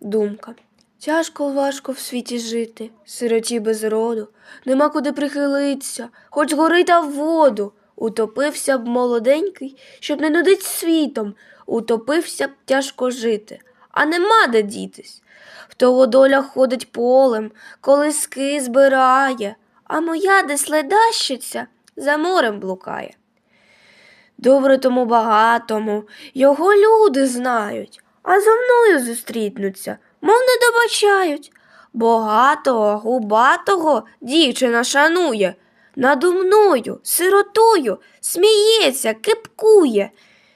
думка. Тяжко важко в світі жити, сироті без роду, нема куди прихилитися, хоч гори та в воду. Утопився б молоденький, щоб не нудить світом, утопився б тяжко жити, а нема де дітись. В того доля ходить полем, колиски збирає, а моя десь ледащиця за морем блукає. Добре тому багатому, його люди знають, а зо мною зустрітнуться, мов не добачають. Богатого, губатого дівчина шанує, надо мною, сиротою, сміється, кипкує.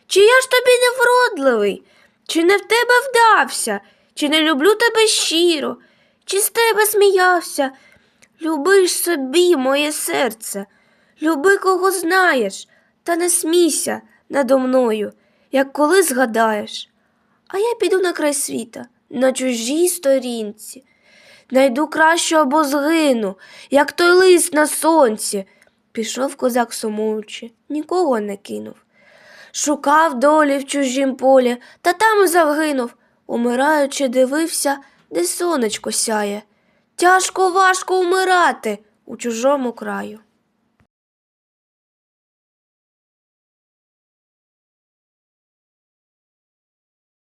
Чи я ж тобі не вродливий, чи не в тебе вдався, чи не люблю тебе щиро, чи з тебе сміявся? Люби ж собі, моє серце, люби кого знаєш, та не смійся надо мною, як коли згадаєш. А я піду на край світа, на чужій сторінці. Найду кращу або згину, як той лист на сонці. Пішов козак сумуючи, нікого не кинув. Шукав долі в чужім полі, та там і загинув. Умираючи, дивився, де сонечко сяє. Тяжко важко умирати у чужому краю.